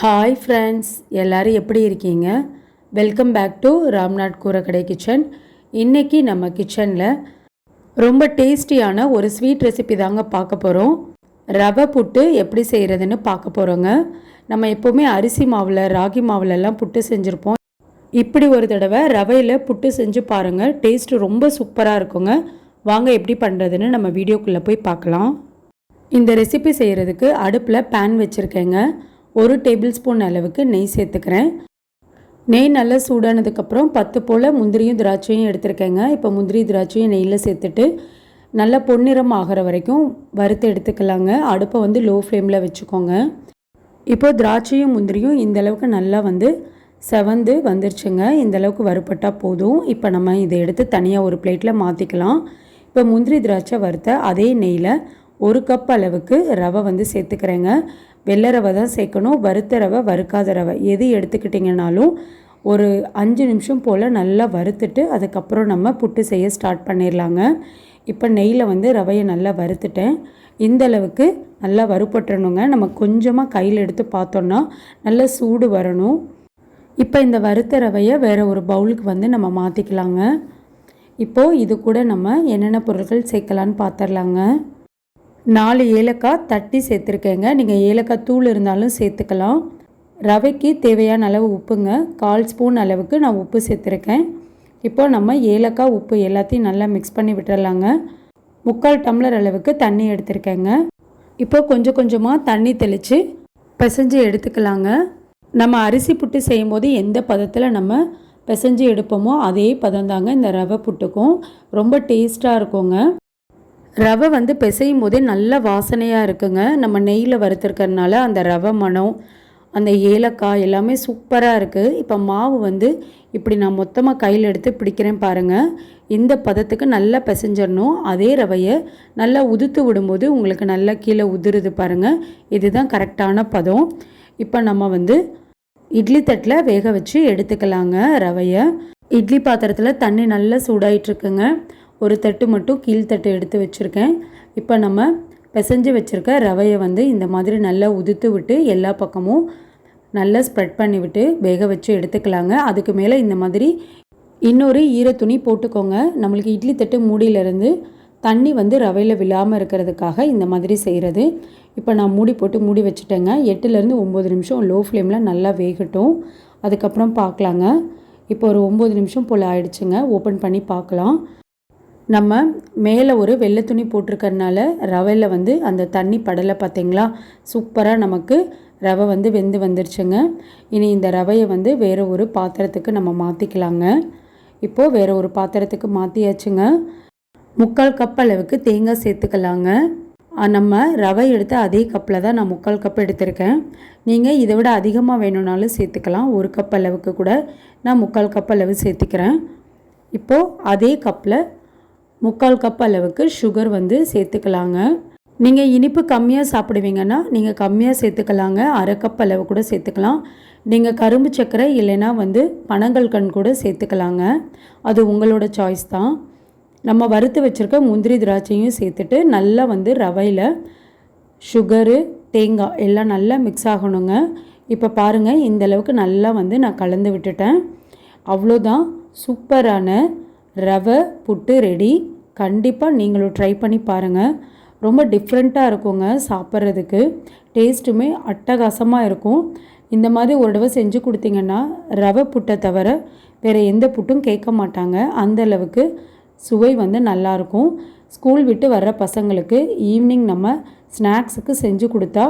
Hi friends எல்லோரும் எப்படி இருக்கீங்க? Welcome back to Ramnath Koorakadai kitchen இன்றைக்கி நம்ம கிச்சனில் ரொம்ப டேஸ்டியான ஒரு ஸ்வீட் ரெசிபி தாங்க பார்க்க போகிறோம் ரவை புட்டு எப்படி செய்கிறதுன்னு பார்க்க போகிறோங்க நம்ம எப்போவுமே அரிசி மாவில் ராகி மாவுலெல்லாம் புட்டு செஞ்சுருப்போம். இப்படி ஒரு தடவை ரவையில் புட்டு செஞ்சு பாருங்கள் டேஸ்ட் ரொம்ப சூப்பராக இருக்குங்க. வாங்க எப்படி பண்ணுறதுன்னு நம்ம வீடியோக்குள்ளே போய் பார்க்கலாம். இந்த ரெசிபி செய்கிறதுக்கு அடுப்பில் பேன் வச்சுருக்கேங்க. ஒரு டேபிள் ஸ்பூன் அளவுக்கு நெய் சேர்த்துக்கிறேன். நெய் நல்லா சூடானதுக்கப்புறம் பத்து போல் முந்திரியும் திராட்சையும் எடுத்துருக்கேங்க. இப்போ முந்திரி திராட்சையும் நெய்யில் சேர்த்துட்டு நல்லா பொன்னிறம் ஆகிற வரைக்கும் வறுத்து எடுத்துக்கலாங்க. அடுப்பை வந்து லோ ஃப்ளேமில் வச்சுக்கோங்க. இப்போது திராட்சையும் முந்திரியும் இந்தளவுக்கு நல்லா வந்து செவந்து வந்துருச்சுங்க. இந்தளவுக்கு வறுப்பட்டால் போதும். இப்போ நம்ம இதை எடுத்து தனியாக ஒரு பிளேட்டில் மாற்றிக்கலாம் இப்போ முந்திரி திராட்சை வறுத்த அதே நெய்யில் ஒரு கப் அளவுக்கு ரவை வந்து சேர்த்துக்கிறேங்க. வெள்ளை ரவை தான் சேர்க்கணும். வறுத்த ரவை வறுக்காத ரவை. எது எடுத்துக்கிட்டிங்கனாலும் ஒரு அஞ்சு நிமிஷம் போல் நல்லா வறுத்துட்டு அதுக்கப்புறம் நம்ம புட்டு செய்ய ஸ்டார்ட் பண்ணிடலாங்க இப்போ நெய்யில் வந்து ரவையை நல்லா வறுத்துட்டேன். இந்த அளவுக்கு நல்லா வறுப்பட்டுறணுங்க நம்ம கொஞ்சமாக கையில் எடுத்து பார்த்தோன்னா நல்லா சூடு வரணும். இப்போ இந்த வறுத்த ரவையை வேறு ஒரு பவுலுக்கு வந்து நம்ம மாற்றிக்கலாங்க இப்போது இது கூட நம்ம என்னென்ன பொருட்கள் சேர்க்கலான்னு பார்த்துடலாங்க நாலு ஏலக்காய் தட்டி சேர்த்துருக்கேங்க. நீங்கள் ஏலக்காய் தூள் இருந்தாலும் சேர்த்துக்கலாம். ரவைக்கு தேவையான அளவு உப்புங்க. கால் ஸ்பூன் அளவுக்கு நான் உப்பு சேர்த்துருக்கேன். இப்போ நம்ம ஏலக்காய் உப்பு எல்லாத்தையும் நல்லா மிக்ஸ் பண்ணி விட்டுடலாங்க முக்கால் டம்ளர் அளவுக்கு தண்ணி எடுத்திருக்கேங்க. இப்போ கொஞ்சம் கொஞ்சமாக தண்ணி தெளித்து பிசைஞ்சு எடுத்துக்கலாங்க. நம்ம அரிசி புட்டு செய்யும்போது எந்த பதத்தில் நம்ம பிசைஞ்சு எடுப்போமோ அதே பதம் தாங்க இந்த ரவை புட்டுக்கும். ரொம்ப டேஸ்ட்டாக இருக்குங்க. ரவை வந்து பிசையும் போதே நல்ல வாசனையாக இருக்குங்க. நம்ம நெய்யில் வறுத்துருக்கறனால அந்த ரவை மனம் அந்த ஏலக்காய் எல்லாமே சூப்பராக இருக்குது இப்போ மாவு வந்து இப்படி நான் மொத்தமாக கையில் எடுத்து பிடிக்கிறேன் பாருங்கள் இந்த பதத்துக்கு நல்லா பிசைஞ்சிடணும். அதே ரவையை நல்லா உதுத்து விடும்போது உங்களுக்கு நல்லா கீழே உதிருது பாருங்கள் இதுதான் கரெக்டான பதம். இப்போ நம்ம வந்து இட்லி தட்டில் வேக வச்சு எடுத்துக்கலாங்க ரவையை. இட்லி பாத்திரத்தில் தண்ணி நல்லா சூடாயிட்ருக்குங்க ஒரு தட்டு மட்டும் கீழ்த்தட்டு எடுத்து வச்சுருக்கேன். இப்போ நம்ம பிசைஞ்சு வச்சுருக்க ரவையை வந்து இந்த மாதிரி நல்லா உதுத்து விட்டு எல்லா பக்கமும் நல்லா ஸ்ப்ரெட் பண்ணி விட்டு வேக வச்சு எடுத்துக்கலாங்க. அதுக்கு மேலே இந்த மாதிரி இன்னொரு ஈர துணி போட்டுக்கோங்க. நம்மளுக்கு இட்லி தட்டு மூடியிலேருந்து தண்ணி வந்து ரவையில் விழாமல் இருக்கிறதுக்காக இந்த மாதிரி செய்கிறது இப்போ நான் மூடி போட்டு மூடி வச்சுட்டேங்க. எட்டுலேருந்து ஒம்பது நிமிஷம் லோ ஃப்ளேமில் நல்லா வேகட்டும். அதுக்கப்புறம் பார்க்கலாங்க. இப்போ ஒரு ஒம்பது நிமிஷம் போல் ஆயிடுச்சுங்க. ஓப்பன் பண்ணி பார்க்கலாம். நம்ம மேலே ஒரு வெள்ளை துணி போட்டிருக்கறனால ரவையில் வந்து அந்த தண்ணி படலை பார்த்திங்களா சூப்பராக நமக்கு ரவை வந்து வெந்து வந்துருச்சுங்க. இனி இந்த ரவையை வந்து வேறு ஒரு பாத்திரத்துக்கு நம்ம மாற்றிக்கலாங்க இப்போது வேறு ஒரு பாத்திரத்துக்கு மாற்றியாச்சுங்க முக்கால் கப் அளவுக்கு தேங்காய் சேர்த்துக்கலாங்க. நம்ம ரவை எடுத்த அதே கப்பில் தான் நான் முக்கால் கப் எடுத்திருக்கேன். நீங்கள் இதை விட அதிகமாக வேணும்னாலும் சேர்த்துக்கலாம். ஒரு கப் அளவுக்கு கூட நான் முக்கால் கப் அளவு சேர்த்துக்கிறேன். இப்போது அதே கப்பில் முக்கால் கப் அளவுக்கு சுகர் வந்து சேர்த்துக்கலாங்க. நீங்கள் இனிப்பு கம்மியாக சாப்பிடுவீங்கன்னா நீங்கள் கம்மியாக சேர்த்துக்கலாங்க. அரை கப் அளவு கூட சேர்த்துக்கலாம். நீங்கள் கரும்பு சர்க்கரை இல்லைன்னா வந்து பனங்கள் கண் கூட சேர்த்துக்கலாங்க. அது உங்களோட சாய்ஸ் தான். நம்ம வறுத்து வச்சுருக்க முந்திரி திராட்சையும் சேர்த்துட்டு நல்லா வந்து ரவையில் சுகரு தேங்காய் எல்லாம் நல்லா மிக்ஸ் ஆகணுங்க. இப்போ பாருங்கள் இந்த அளவுக்கு நல்லா வந்து நான் கலந்து விட்டுட்டேன். அவ்வளோதான் சூப்பரான ரவை புட்டு ரெடி கண்டிப்பாக நீங்களும் ட்ரை பண்ணி பாருங்கள் ரொம்ப டிஃப்ரெண்ட்டாக இருக்குங்க சாப்பிட்றதுக்கு. டேஸ்ட்டுமே அட்டகாசமாக இருக்கும். இந்த மாதிரி ஒரு தடவை செஞ்சு கொடுத்தீங்கன்னா ரவை புட்டை தவிர வேறு எந்த புட்டும் கேட்க மாட்டாங்க. அந்த அளவுக்கு சுவை வந்து நல்லாயிருக்கும் ஸ்கூல் விட்டு வர்ற பசங்களுக்கு ஈவினிங் நம்ம ஸ்நாக்ஸுக்கு செஞ்சு கொடுத்தா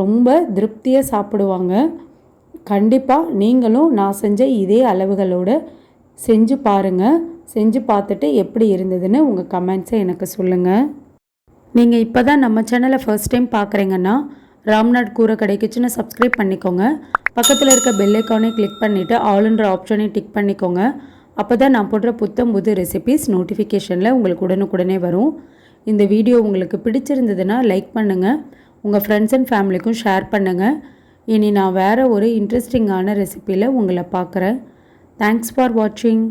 ரொம்ப திருப்தியாக சாப்பிடுவாங்க. கண்டிப்பாக நீங்களும் நான் செஞ்ச இதே அளவுகளோடு செஞ்சு பாருங்கள் செஞ்சு பார்த்துட்டு எப்படி இருந்ததுன்னு உங்கள் கமெண்ட்ஸை எனக்கு சொல்லுங்கள் நீங்கள் இப்போ தான் நம்ம சேனலை ஃபர்ஸ்ட் டைம் பார்க்குறீங்கன்னா ராம்நாட் கூரை கடை கிச்சனை சப்ஸ்கிரைப் பண்ணிக்கோங்க. பக்கத்தில் இருக்க பெல்லைக்கானே கிளிக் பண்ணிவிட்டு ஆளுன்ற ஆப்ஷனையும் டிக் பண்ணிக்கோங்க. அப்போ தான் நான் போடுற புத்தம் புது ரெசிபிஸ் நோட்டிஃபிகேஷனில் உங்களுக்கு உடனுக்குடனே வரும். இந்த வீடியோ உங்களுக்கு பிடிச்சிருந்ததுன்னா லைக் பண்ணுங்கள் உங்கள் ஃப்ரெண்ட்ஸ் அண்ட் ஃபேமிலிக்கும் ஷேர் பண்ணுங்கள் இனி நான் வேறு ஒரு இன்ட்ரெஸ்டிங்கான ரெசிப்பியில் உங்களை பார்க்குறேன். தேங்க்ஸ் ஃபார் வாட்சிங்